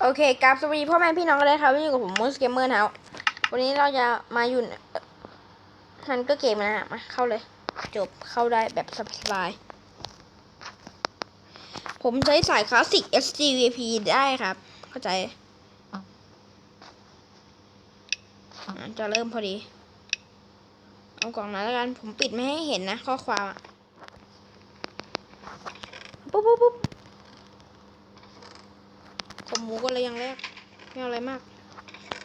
โอเคกราบสวัสดีพ่อแม่พี่น้องกันเลยครับวันนี้อยู่กับผมมูสเกมเมอร์นะครับวันนี้เราจะมาอยู่ฮันก็เกมนะฮะมาเข้าเลย จบเข้าได้แบบสบายๆผมใช้สายคลาสสิก SGVP ได้ครับ เข้าใจจะเริ่มพอดี เอากล่องนั้นแล้วกัน ผมปิดไม่ให้เห็นนะ ข้อความอะปุ๊บปุ๊บปุ๊บ ผมหมูก็เลยอยังแรกไม่เอาอะไรมาก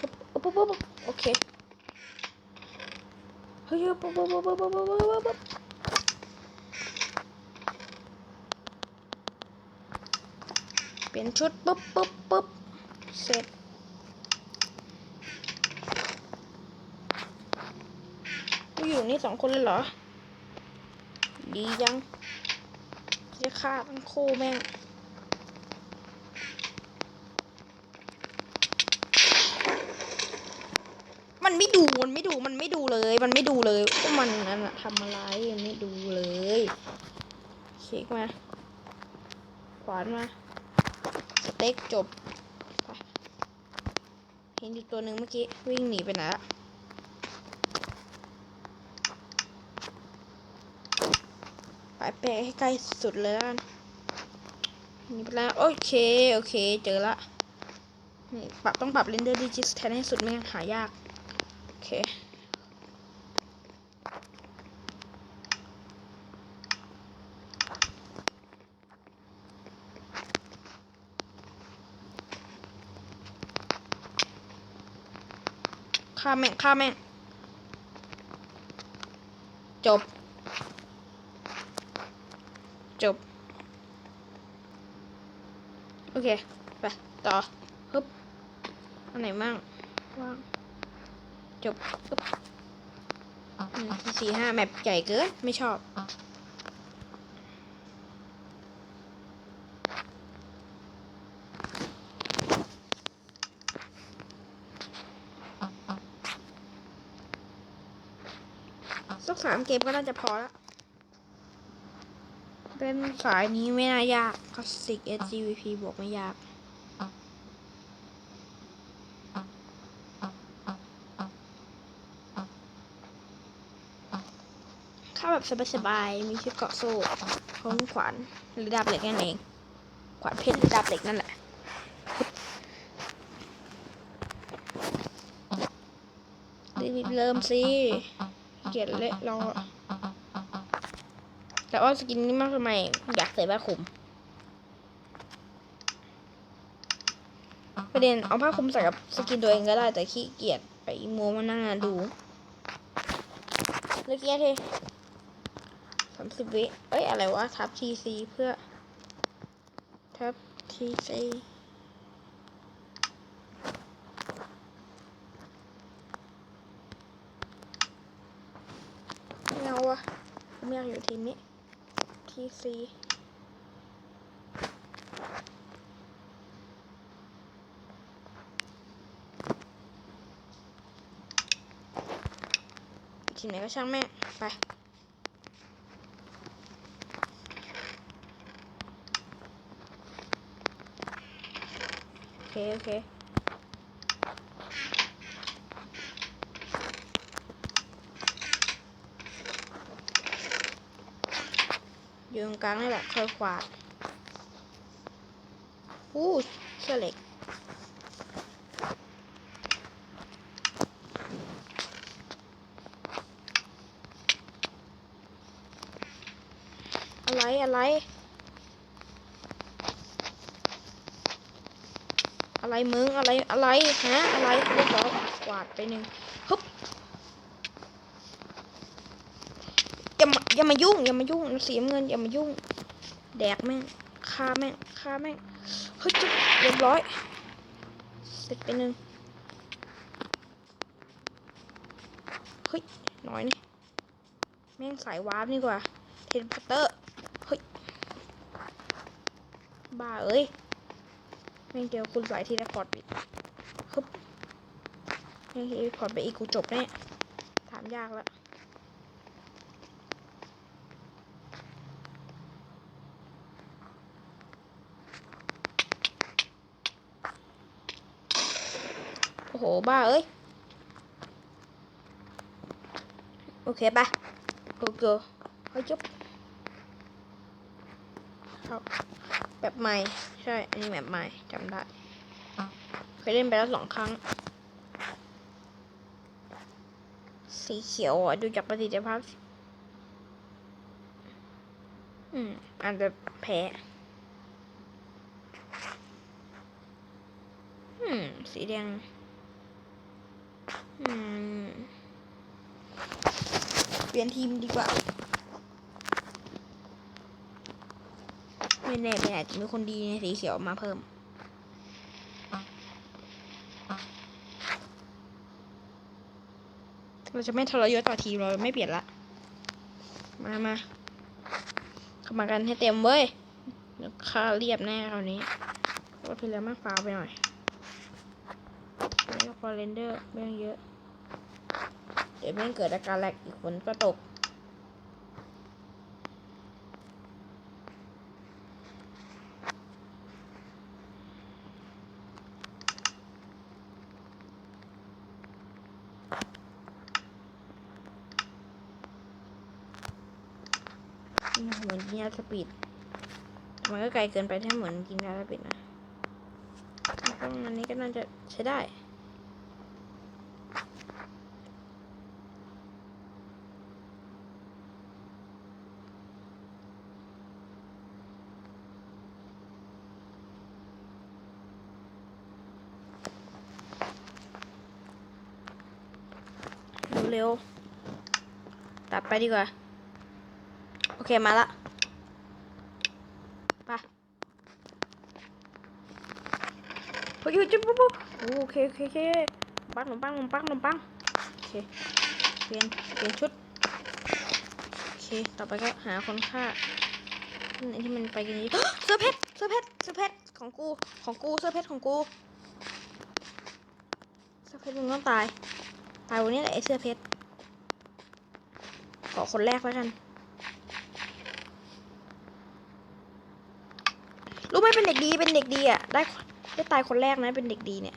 ปุ๊บปุ๊บโอเคเฮ้ยปุ๊บปุ๊บปุ๊บปุ๊บปุ๊บปุ๊บเปลี่ยนชุดปุ๊บปุ๊บปุ๊บเสร็จกูอยู่นี่สองคนเลยเหรอ ดียังจะฆ่าทั้งคู่แม่ง มันไม่ดูมันไม่ดูมันไม่ดูเลย มันไม่ดูเลยว่ามันนั่นอะทำอะไรมันไม่ดูเลยเช็คมาขวานมาสเต็กจบเห็นอีกตัวหนึ่งเมื่อกี้วิ่งหนีไปไหนละไปไปให้ใกล้สุดเลยแล้วกันหนีไปแล้วโอเค โอเค เจอละนี่ปรับต้องปรับเรนเดอร์ดิจิสแทนให้สุดไม่งั้นหายาก เค ฆ่าแม่งฆ่าแม่ง จบ จบ โอเค ไป ต่อฮึบอันไหนมั่งว่าง จบปึ๊บหนึ่งสี่สี่ห้าแมปใหญ่เกิน ไม่ชอบ สักสามเกมก็น่าจะพอแล้วเป็นสายนี้ไม่น่ายากคลาสสิก SGVP บวกไม่ยาก เข้า แบบสบายๆมีชุดเกาะโซ่พร้อมขวานหรือดาบเหล็กนั่นเองขวานเพชรหรือดาบเหล็กนั่นแหละรีบเริ่มสิเกลียดเละรอแต่ว่าสกินนี้มากทำไมอยากใส่ผ้าคลุมประเด็นเอาผ้าคลุมใส่กับสกินตัวเองก็ได้แต่ขี้เกียจไปโมมานั่งดูเลิกเกียจทีสามสิบวิ เอ้ย อะไรวะ ทับทีซีเพื่อ ทับทีซีไม่เอาวะผมอยากอยู่ทีมนี้ทีซีทีมไหนก็ช่างแม่ ไป โอเคโอเคยู่ตรงกลางนี่แหละค่อยขวาดอู้เชือเหล็กอะไรอะไร อะไร มึงอะไรอะไรฮะอะไรเรียบร้อยกวาดไปหนึ่งฮึบอย่ามาอย่ามายุ่งอย่ามายุ่งเสียเงินอย่ามายุ่ง แดกแม่งฆ่าแม่งฆ่าแม่งเฮ้ยจุ๊บเรียบร้อยเสร็จไปหนึ่งเฮ้ยน้อยนี่แม่งสายวาร์ปนี่กว่าเทนพัตเตอร์เฮ้ยบ้าเอ้ย แม่งเจอคุณสายที่ได้พอร์ตอีกฮึบแม่งที่พอร์ตไปอีกกูจบแน่ถามยากแล้วโอ้โห บ้าเอ้ย โอเคปะโอเคเฮ้ยจบครับแบบใหม่ ช่อันนี้แบบใหม่จำได้เคยเล่นไปแล้วสองครั้ง สีเขียวอะดูจากประสิทธิภาพสิอืมอาจจะแพ้อืม สีแดง อืม เปลี่ยนทีมดีกว่า ไม่แน่ไม่อาจจะมีคนดีในสีเขียวมาเพิ่มเราจะไม่ทรยศต่อทีเราไม่เปลี่ยนละ มามาเข้ามากันให้เต็มเว้ยเดี๋ยวค่าเรียบแน่คราวนี้รถที่แล้วมากฟ้าไปหน่อยแล้วพอเรนเดอร์ไม่ต้องเยอะ เดี๋ยวแม่งเกิดอาการแลกอีกฝนก็ตก เหมือนกินยาสปีด มันก็ไกลเกินไปถ้าเหมือนกินยาสปีดนะแล้วก็อันนี้ก็น่าจะใช้ได้เร็วๆตัดไปดีกว่า โอเคมาละไปเฮ้ยจุ๊บปุ๊บปุ๊บโอเคโอเคโอเคปังนมปังนมปังนมปังโอเคเปลี่ยนเปลี่ยนชุดโอเคต่อไปก็หาคนฆ่าอันที่มันไปกันนี้เสื้อเพชรเสื้อเพชรเสื้อเพชรของกูของกูเสื้อเพชรของกูเสื้อเพชรมึงต้องตายตายวันนี้แหละไอ้เสื้อเพชรขอคนแรกแล้วกัน ไหมเป็นเด็กดีเป็นเด็กดีอะได้ได้ตายคนแรกนะเป็นเด็กดีเนี่ย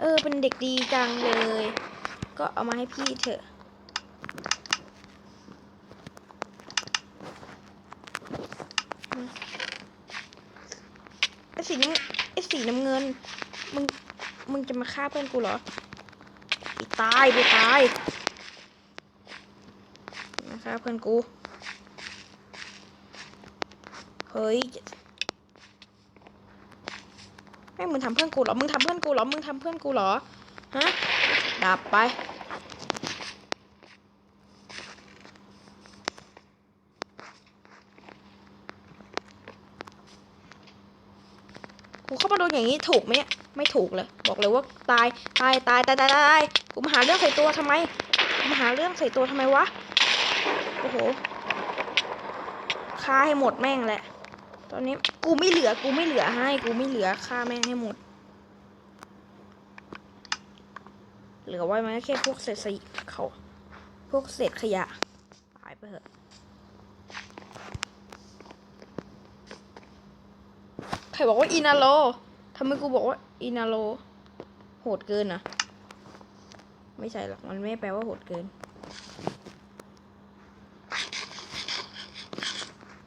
เออ เป็นเด็กดีจังเลย ก็เอามาให้พี่เถอะไอสีน้ำไอสีน้ำเงิน มึง มึงจะมาฆ่าเพื่อนกูเหรอไปตายไปตายมาฆ่าเพื่อนกู เฮ้ย ม่มึงทำเพื่อนกูเหรอ มึงทำเพื่อนกูเหรอ มึงทำเพื่อนกูเหรอ ฮะ ดับไป กูเข้ามาโดนอย่างนี้ถูกไหมเนี่ย ไม่ถูกเลย บอกเลยว่าตาย ตาย ตาย ตาย ตาย ตาย กูมาหาเรื่องใส่ตัวทำไม มาหาเรื่องใส่ตัวทำไมวะ โอ้โห ฆ่าให้หมดแม่งแหละ ตอนนี้กูไม่เหลือกูไม่เหลือให้กูไม่เหลือฆ่าแม่งให้หมด เหลือไว้มันก็แค่พวกเศษสิเขาพวกเศษขยะตายไปเถอะใครบอกว่าอินาโลทำไมกูบอกว่าอินาโลโหดเกินนะไม่ใช่หรอกมันไม่แปลว่าโหดเกิน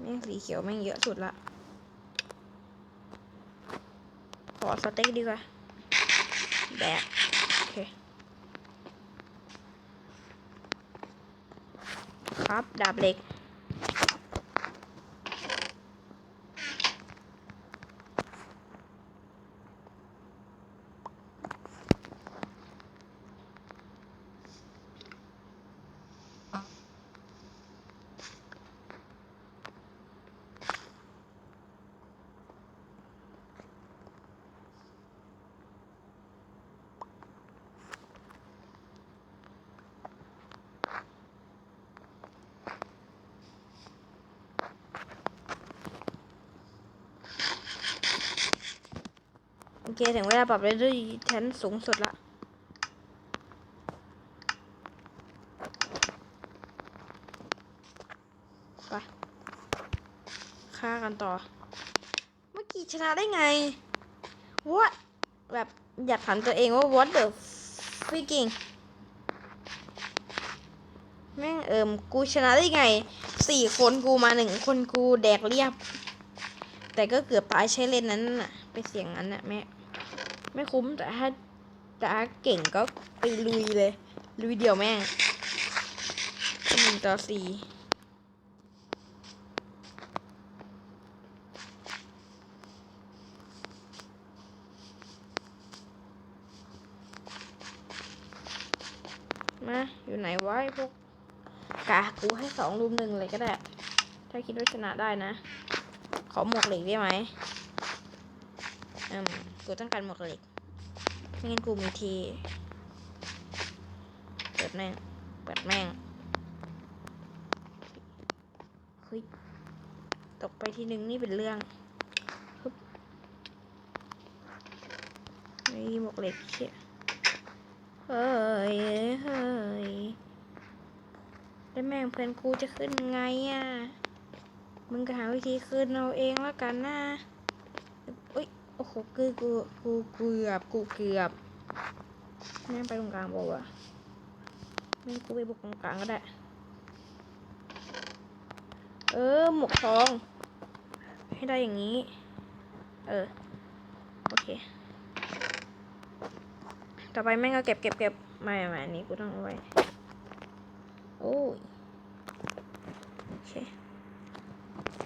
แม่งสีเขียวแม่งเยอะสุดละ ข อสเต็กดีกว่าแบบโอเคครับดาบเหล็ก เคถึงเวลาปรับเรดด้วยแทนสูงสุดละไปฆ่ากันต่อ เมื่อกี้ชนะได้ไง what แบบอยากถามตัวเองว่า what the ฟิกกิ้งแม่งเอิมกูชนะได้ไงสี่คนกูมาหนึ่งคนกูแดกเรียบ แต่ก็เกือบตายใช้เลนนั้นน่ะ ไปเสียงนั้นน่ะแม่ ไม่คุ้มแต่ถ้าแต่ถ้าเก่งก็ไปลุยเลย ลุยเดียวแม่งหนึ่งต่อสี่มา อยู่ไหนวะไอ้พวกกากูให้สองรุมหนึ่งเลยก็ได้ ถ้าคิดว่าชนะได้นะ ขอหมวกเหล็กได้ไหมอืม กูต้องการหมวกเหล็กไม่งั้นกูมีทีเปิดแม่งเปิดแม่งเฮ้ยตกไปทีนึงนี่เป็นเรื่องฮึบนี่หมวกเหล็กเชี่ยเฮ้ยเฮ้ยแล้วแม่งเพื่อนกูจะขึ้นไงอะ มึงก็หาวิธีคืนเอาเองแล้วกันนะ โอ้โหกูกูกูเกือบกูเกือบแม่งไปตรงกลางบอกว่าแม่งกูไปบุกตรงกลางก็ได้ เออหมวกทอง ให้ได้อย่างนี้ เออ โอเค ต่อไปแม่งก็เก็บเก็บเก็บไม่ไม่อันนี้กูต้องเอาไว้ โอ้ย โอเค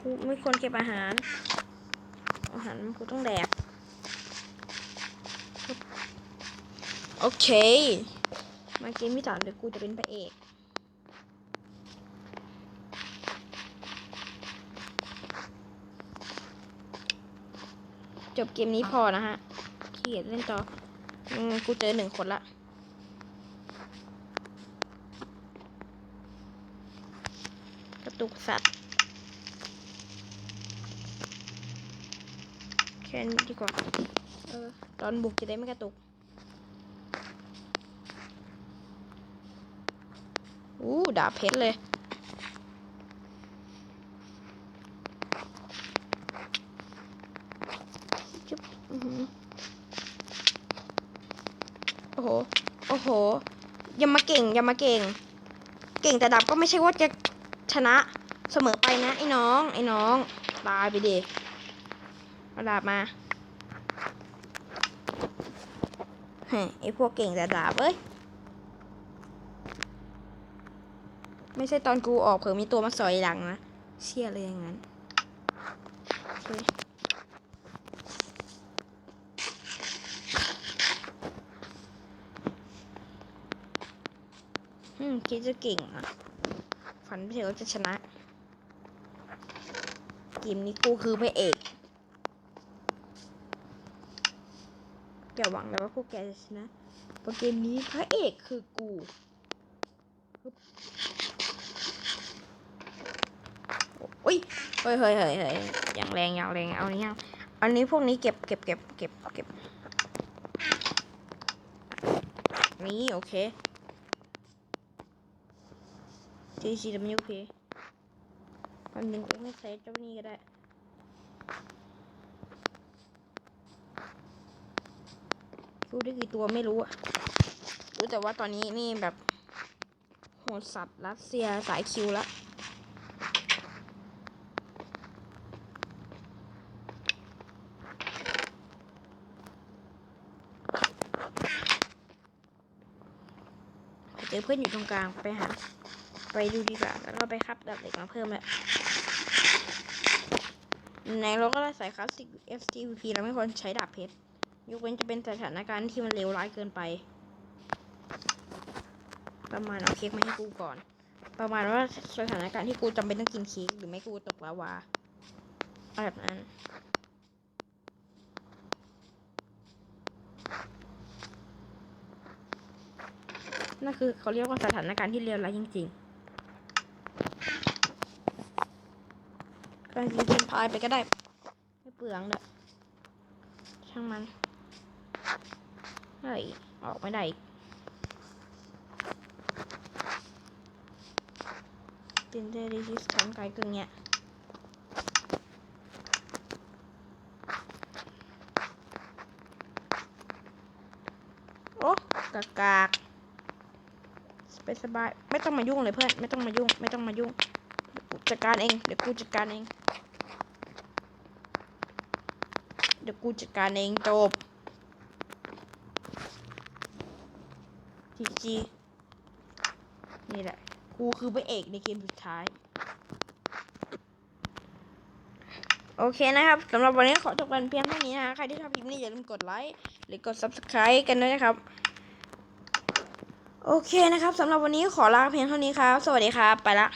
กูไม่ควรเก็บอาหาร อาหารกูต้องแดก โอเค มาเกมที่สามเดี๋ยวกูจะเป็นพระเอกจบเกมนี้พอนะฮะเกียจเล่นต่ออืมกูเจอหนึ่งคนละ กระตุกสัตว์ แค่นี้ดีกว่า เออ ตอนบุกจะได้ไม่กระตุกอู้ดาบเพชรเลยจุ๊บอื้อหือโอ้โห โอ้โห อย่ามาเก่ง อย่ามาเก่ง เก่งแต่ดาบก็ไม่ใช่ว่าจะชนะเสมอไปนะ ไอ้น้อง ไอ้น้อง ตายไปดิ เอาดาบมาเฮ้ยไอพวกเก่งแต่ดาบเอ้ย ไม่ใช่ตอนกูออกเผื่อมีตัวมาสอยหลังนะ เชี่ยเลยอย่างนั้นโอเคอืมคิดจะเก่งอะ ฝันไม่ถึงว่าจะชนะ เกมนี้กูคือพระเอก อย่าหวังเลยว่าพวกแกจะชนะเพราะเกมนี้พระเอกคือกูเฮ้ยเฮ้ยเฮ้ยเฮ้ยอย่างแรงอย่างแรงเอานี้ยังอันนี้พวกนี้เก็บเก็บเก็บเก็บเก็บนี่โอเค GCWP วันหนึ่งไม่ใช้เจ้านี่ก็ได้ กูได้กี่ตัวไม่รู้อะรู้แต่ว่าตอนนี้นี่แบบโหดสัตว์รัสเซียสายคิวละเจอเพื่อนอยู่ตรงกลางไปหา ไปดูดีกว่า แล้วก็ไปคับดับเหล็กมาเพิ่มแหละไหนเราก็ได้ใส่คลาสสิก FTVP เราไม่ควรใช้ดาบเพชร ยกเว้นจะเป็นสถานการณ์ที่มันเลวร้ายเกินไป ประมาณเอาเค้กมาให้กูก่อน ประมาณว่าสถานการณ์ที่กูจำเป็นต้องกินเค้กหรือไม่กูตกลาวาแบบนั้นนั่นคือเขาเรียกว่าสถานการณ์ที่เลวร้ายจริงๆการกินเป็นพายไปก็ได้ ไม่เปลืองเลยช่างมัน เฮ้ยออกไม่ได้อีกตินเดริชิสทำไกลกึ่งเนี้ยโอ้กากากไปสบาย ไม่ต้องมายุ่งเลยเพื่อน ไม่ต้องมายุ่ง ไม่ต้องมายุ่งเดี๋ยวกูจัดการเอง เดี๋ยวกูจัดการเอง เดี๋ยวกูจัดการเองจบ จีจีนี่แหละ กูคือพระเอกในเกมสุดท้าย โอเคนะครับสำหรับวันนี้ขอจบกันเพียงเท่านี้นะคะใครที่ชอบคลิปนี้อย่าลืมกดไลค์หรือกด subscribe กันด้วยนะครับ โอเคนะครับสำหรับวันนี้ขอลาเพียงเท่านี้ครับ สวัสดีครับ ไปละ